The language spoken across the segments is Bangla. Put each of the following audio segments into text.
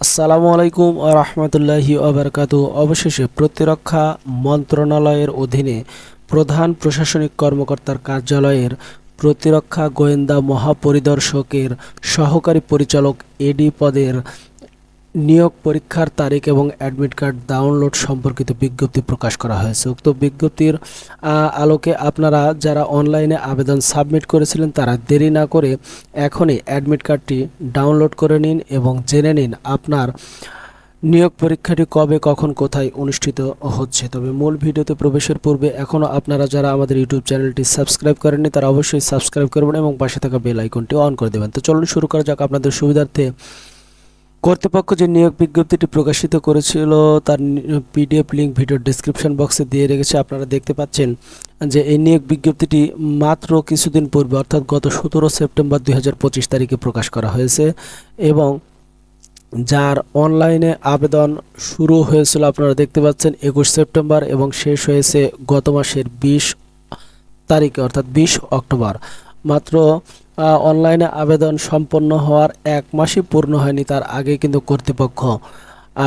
আসসালামু আলাইকুম রহমতুল্লাহি আবরকাত অবশেষে প্রতিরক্ষা মন্ত্রণালয়ের অধীনে প্রধান প্রশাসনিক কর্মকর্তার কার্যালয়ের প্রতিরক্ষা গোয়েন্দা মহাপরিদর্শকের সহকারী পরিচালক এডি পদের নিয়োগ পরীক্ষার তারিখ এবং অ্যাডমিট কার্ড ডাউনলোড সম্পর্কিত বিজ্ঞপ্তি প্রকাশ করা হয়েছে। উক্ত বিজ্ঞপ্তির আলোকে আপনারা যারা অনলাইনে আবেদন সাবমিট করেছিলেন, তারা দেরি না করে এখনই অ্যাডমিট কার্ডটি ডাউনলোড করে নিন এবং জেনে নিন আপনার নিয়োগ পরীক্ষাটি কবে, কখন, কোথায় অনুষ্ঠিত হচ্ছে। তবে মূল ভিডিওতে প্রবেশের পূর্বে এখনও আপনারা যারা আমাদের ইউটিউব চ্যানেলটি সাবস্ক্রাইব করেননি, তারা অবশ্যই সাবস্ক্রাইব করবেন এবং পাশে থাকা বেল আইকনটি অন করে দেবেন। তো চলুন শুরু করা যাক আপনাদের সুবিধার্থে। কর্তৃপক্ষ যে নিয়োগ বিজ্ঞপ্তিটি প্রকাশিত করেছিল, তার পিডিএফ লিঙ্ক ভিডিও ডেসক্রিপশন বক্সে দিয়ে রেখেছে। আপনারা দেখতে পাচ্ছেন যে এই নিয়োগ বিজ্ঞপ্তিটি মাত্র কিছুদিন পূর্বে, অর্থাৎ গত সতেরো সেপ্টেম্বর দুই হাজার পঁচিশ তারিখে প্রকাশ করা হয়েছে এবং যার অনলাইনে আবেদন শুরু হয়েছিল, আপনারা দেখতে পাচ্ছেন, একুশ সেপ্টেম্বর এবং শেষ হয়েছে গত মাসের বিশ তারিখে, অর্থাৎ বিশ অক্টোবর। মাত্র অনলাইনে আবেদন সম্পন্ন হওয়ার এক মাসই পূর্ণ হয়নি তার আগে কিন্তু কর্তৃপক্ষ।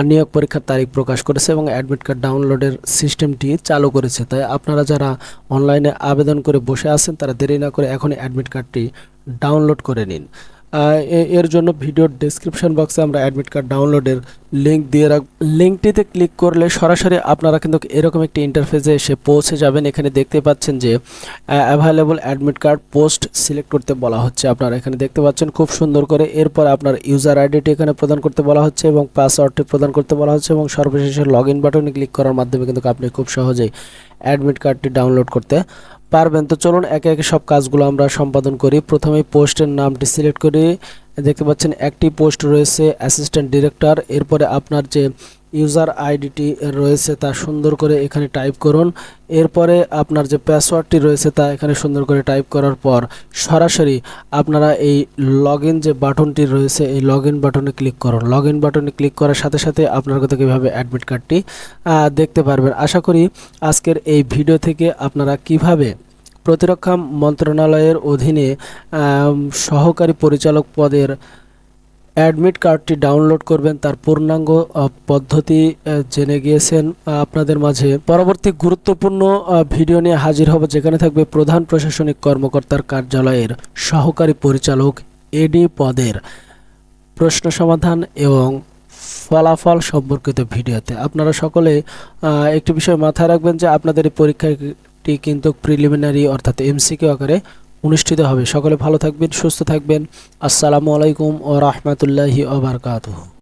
নিয়োগ পরীক্ষার তারিখ প্রকাশ করেছে এবং অ্যাডমিট কার্ড ডাউনলোডের সিস্টেমটি চালু করেছে। তাই আপনারা যারা অনলাইনে আবেদন করে বসে আছেন, তারা দেরি না করে এখনই অ্যাডমিট কার্ডটি ডাউনলোড করে নিন। এর জন্য ভিডিওর ডেসক্রিপশন বক্সে আমরা অ্যাডমিট কার্ড ডাউনলোডের লিঙ্ক দিয়ে রাখ লিঙ্কটিতে ক্লিক করলে সরাসরি আপনারা কিন্তু এরকম একটি ইন্টারফেসে এসে পৌঁছে যাবেন। এখানে দেখতে পাচ্ছেন যে available admit card post select করতে বলা হচ্ছে। আপনারা এখানে দেখতে পাচ্ছেন খুব সুন্দর করে এরপর আপনার ইউজার আইডিটি এখানে প্রদান করতে বলা হচ্ছে এবং পাসওয়ার্ডটি প্রদান করতে বলা হচ্ছে এবং সর্বশেষে লগ ইন বাটনে ক্লিক করার মাধ্যমে কিন্তু আপনি খুব সহজেই অ্যাডমিট কার্ডটি ডাউনলোড করতে পারবেন। তো চলুন একে একে সব কাজগুলো আমরা সম্পাদন করি। প্রথমে পোস্টের নামটি সিলেক্ট করি দেখতে পাচ্ছেন, একটি পোস্ট রয়েছে অ্যাসিস্ট্যান্ট ডিরেক্টর এরপরে আপনার যে ইউজার আইডিটি রয়েছে তা সুন্দর করে এখানে টাইপ করুন, এরপরে আপনার যে পাসওয়ার্ডটি রয়েছে তা এখানে সুন্দর করে টাইপ করার পর সরাসরি আপনারা এই লগ যে বাটনটি রয়েছে, এই লগ ইন বাটনে ক্লিক করুন। লগ ইন বাটনে ক্লিক করার সাথে সাথে আপনার কাছে কীভাবে অ্যাডমিট কার্ডটি দেখতে পারবেন। আশা করি আজকের এই ভিডিও থেকে আপনারা কীভাবে প্রতিরক্ষা মন্ত্রণালয়ের অধীনে সহকারী পরিচালক পদের অ্যাডমিট কার্ডটি ডাউনলোড করবেন। তার পূর্ণাঙ্গ পদ্ধতি জেনে গিয়েছেন আপনাদের মাঝে। পরবর্তী গুরুত্বপূর্ণ ভিডিও নিয়ে হাজির হব যেখানে থাকবে প্রধান প্রশাসনিক কর্মকর্তার কার্যালয়ের সহকারী পরিচালক এডি পদের প্রশ্ন সমাধান এবং ফলাফল সম্পর্কিত ভিডিওতে। আপনারা সকলে একটি বিষয় মাথায় রাখবেন যে আপনাদের এই পরীক্ষাটি কিন্তু প্রিলিমিনারি অর্থাৎ এমসিকে আকারে অনুষ্ঠিত হবে। সকলে ভালো থাকবেন, সুস্থ থাকবেন। আসসালামু আলাইকুম ও রহমতুল্লাহি ওবরকাতুহ